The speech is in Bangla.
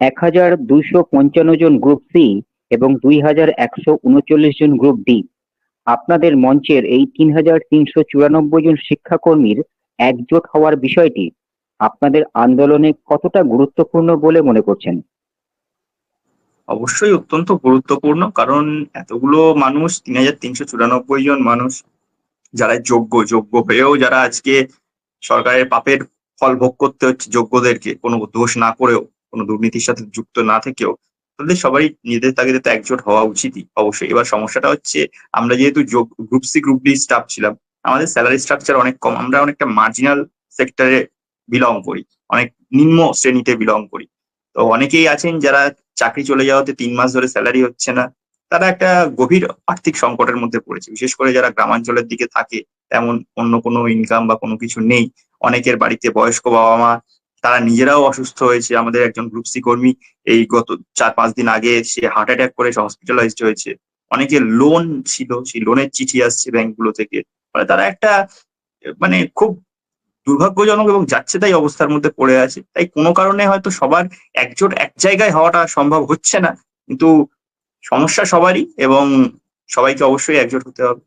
এক হাজার দুইশো পঞ্চান্ন জন গ্রুপ সি এবং দুই হাজার একশো উনচল্লিশ জন গ্রুপ ডি আপনাদের মঞ্চের এই তিন হাজার তিনশো চুরানব্বই জন শিক্ষাকর্মীর একজোট হওয়ার বিষয়টি আপনাদের আন্দোলনে কতটা গুরুত্বপূর্ণ বলে মনে করছেন? অবশ্যই অত্যন্ত গুরুত্বপূর্ণ, কারণ এতগুলো মানুষ, তিন হাজার তিনশো চুরানব্বই জন মানুষ, যারা যোগ্য যোগ্য হয়েও যারা আজকে সরকারের পাপের ফল ভোগ করতে হচ্ছে যোগ্যদেরকে, কোনো দোষ না করেও। কোনো দুর্নীতির সাথে যুক্ত না থেকেও তাদের সবারই নিজেদের তাগিদে তো একজোট হওয়া উচিতই, অবশ্যই। এবার সমস্যাটা হচ্ছে, আমরা যেহেতু group C group D staff ছিলাম, আমাদের স্যালারি স্ট্রাকচার অনেক কম, আমরা অনেকটা মার্জিনাল সেক্টরে বিলং করি, অনেক নিম্ন শ্রেণীতে বিলং করি। তো অনেকেই আছেন যারা চাকরি চলে যাওয়াতে তিন মাস ধরে স্যালারি হচ্ছে না, তারা একটা গভীর আর্থিক সংকটের মধ্যে পড়েছে। বিশেষ করে যারা গ্রামাঞ্চলের দিকে থাকে, তেমন অন্য কোনো ইনকাম বা কোনো কিছু নেই, অনেকের বাড়িতে বয়স্ক বাবা মা তারা নিজেরাও অসুস্থ হয়েছে। আমাদের একজন গ্রুপ সি কর্মী এই গত চার পাঁচ দিন আগে সে হার্ট অ্যাটাক করে সে হসপিটালাইজড হয়েছে। অনেকে লোন ছিল, সেই লোনের চিঠি আসছে ব্যাংকগুলো থেকে। মানে তারা একটা মানে খুব দুর্ভাগ্যজনক এবং যাচ্ছে তাই অবস্থার মধ্যে পড়ে আছে। তাই কোনো কারণে হয়তো সবার একজোট এক জায়গায় হওয়াটা সম্ভব হচ্ছে না। কিন্তু সমস্যা সবারই এবং সবাইকে অবশ্যই একজোট হতে হবে।